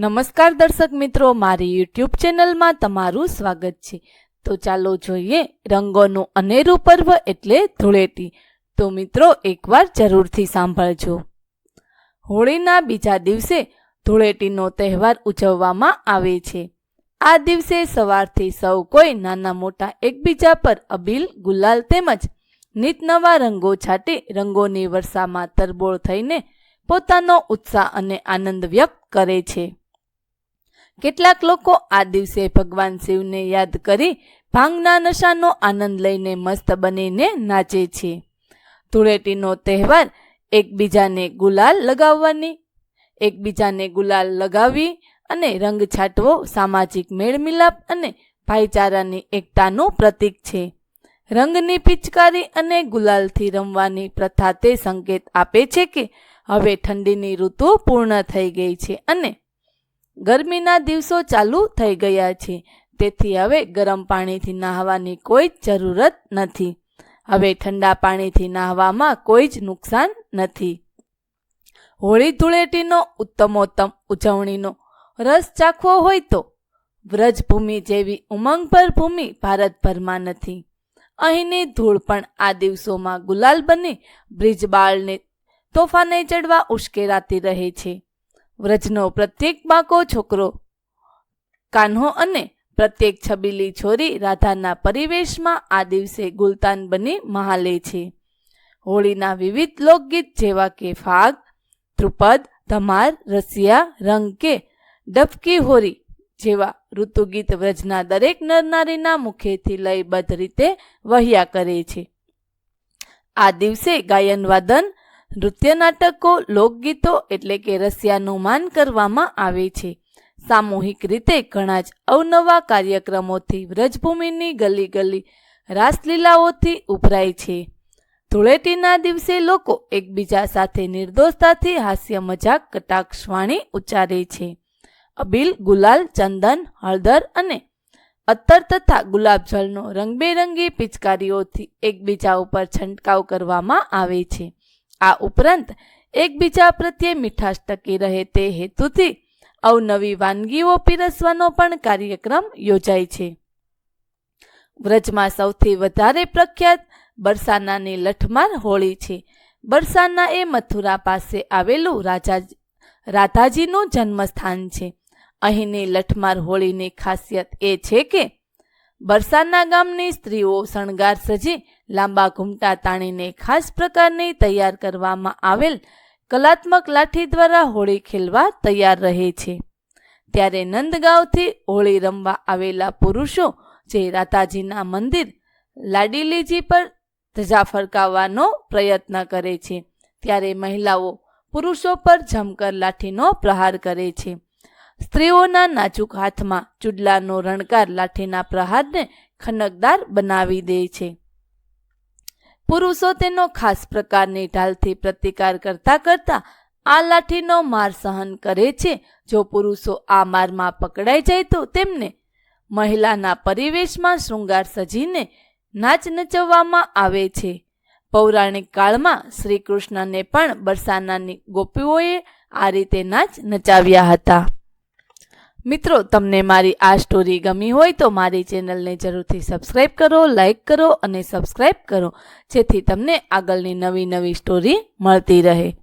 નમસ્કાર દર્શક મિત્રો, મારી યુટ્યુબ ચેનલમાં તમારું સ્વાગત છે. તો ચાલો જોઈએ રંગોનું અનેરું પર્વ એટલે ધૂળેટી. તો મિત્રો, એકવાર જરૂરથી સાંભળજો. હોળીના બીજા દિવસે ધૂળેટીનો તહેવાર ઉજવવામાં આવે છે. આ દિવસે સવારથી સૌ કોઈ નાના મોટા એકબીજા પર અબીલ, ગુલાલ તેમજ નીતનવા રંગો છાંટી રંગોની વર્ષામાં તરબોળ થઈને પોતાનો ઉત્સાહ અને આનંદ વ્યક્ત કરે છે. કેટલાક લોકો આ દિવસે ભગવાન શિવને યાદ કરી ભાંગના નશાનો આનંદ લઈને મસ્ત બનીને નાચે છે. ધૂળેટીનો તહેવાર એકબીજાને ગુલાલ લગાવવાની, એકબીજાને ગુલાલ લગાવી અને રંગ છાંટવો સામાજિક મેળમિલાપ અને ભાઈચારાની એકતાનું પ્રતીક છે. રંગની પિચકારી અને ગુલાલથી રમવાની પ્રથા તે સંકેત આપે છે કે હવે ઠંડીની ઋતુ પૂર્ણ થઈ ગઈ છે અને ગરમીના દિવસો ચાલુ થઈ ગયા છે. તેથી હવે ગરમ પાણીથી નહાવાની કોઈ જ જરૂરત નથી. હવે ઠંડા પાણીથી નહાવામાં કોઈ જ નુકસાન નથી. હોળી ધૂળેટીનો ઉત્તમોત્તમ ઉજવણીનો રસ ચાખવો હોય તો વ્રજભૂમિ જેવી ઉમંગભર ભૂમિ ભારતભરમાં નથી. અહીંની ધૂળ પણ આ દિવસોમાં ગુલાલ બની બ્રિજબાળને તોફાને ચડવા ઉશ્કેરાતી રહે છે. વ્રજનો પ્રત્યેક બાકો છોકરો, કાન્હો અને પ્રત્યેક છબીલી છોરી રાધાના પરિવેશમાં આ દિવસે ગુલતાન બની મહાલે છે. હોળીના વિવિધ લોકગીત જેવા કે ફાગ, ધ્રુપદ ધમાર રસિયા, રંગ કે ડબકી હોરી જેવા ઋતુગીત વ્રજના દરેક નરનારીના મુખેથી લયબદ્ધ રીતે વહ્યા કરે છે. આ દિવસે ગાયન વાદન નૃત્ય નાટકો લોકગીતો એટલે કે રસિયાનું માન કરવામાં આવે છે. સામૂહિક રીતે ઘણા જ અવનવા કાર્યક્રમોથી વ્રજભૂમિની ગલી ગલી રાસલીલાઓથી ઉભરાય છે. ધૂળેટીના દિવસે લોકો એકબીજા સાથે નિર્દોષતાથી હાસ્ય મજાક કટાક્ષવાણી ઉચ્ચારે છે. અબીલ, ગુલાલ, ચંદન, હળદર અને અત્તર તથા ગુલાબજળનો રંગબેરંગી પિચકારીઓથી એકબીજા ઉપર છંટકાવ કરવામાં આવે છે. આ ઉપરાંત એકબીજા પ્રત્યે મીઠાશ ટકી રહે તે હેતુથી અવનવી વાનગીઓ પીરસવાનો પણ કાર્યક્રમ યોજાય છે. વ્રજમાં સૌથી વધારે પ્રખ્યાત બરસાનાની લઠમાર હોળી છે. બરસાના એ મથુરા પાસે આવેલું રાજા રાધાજીનું જન્મસ્થાન છે. અહીંની લઠમાર હોળીની ખાસિયત એ છે કે બરસાના ગામની સ્ત્રીઓ શણગાર સજી, લાંબા ઘૂમટા તાણીને ખાસ પ્રકારની તૈયાર કરવામાં આવેલ કલાત્મક લાઠી દ્વારા હોળી ખેલવા તૈયાર રહે છે. ત્યારે નંદગાંવથી હોળી રમવા આવેલા પુરુષો જે રાતાજીના મંદિર લાડીલીજી પર ધજા ફરકાવવાનો પ્રયત્ન કરે છે. ત્યારે મહિલાઓ પુરુષો પર જમકર લાઠીનો પ્રહાર કરે છે. સ્ત્રીઓના નાજુક હાથમાં ચૂડલાનો રણકાર લાઠીના પ્રહારને ખનકદાર બનાવી દે છે. પુરુષો તેનો ખાસ પ્રકારની ઢાલથી પ્રતિકાર કરતા કરતા આ લાઠીનો માર સહન કરે છે. જો પુરુષો આ મારમાં પકડાઈ જાય તો તેમને મહિલાના પરિવેશમાં શૃંગાર સજીને નાચ નચવવામાં આવે છે. પૌરાણિક કાળમાં શ્રી કૃષ્ણને પણ બરસાનાની ગોપીઓએ આ રીતે નાચ નચાવ્યા હતા. મિત્રો, તમને મારી આ સ્ટોરી ગમી હોય તો મારી ચેનલને જરૂરથી સબસ્ક્રાઈબ કરો લાઈક કરો અને સબસ્ક્રાઈબ કરો, જેથી તમને આગળની નવી નવી સ્ટોરી મળતી રહે.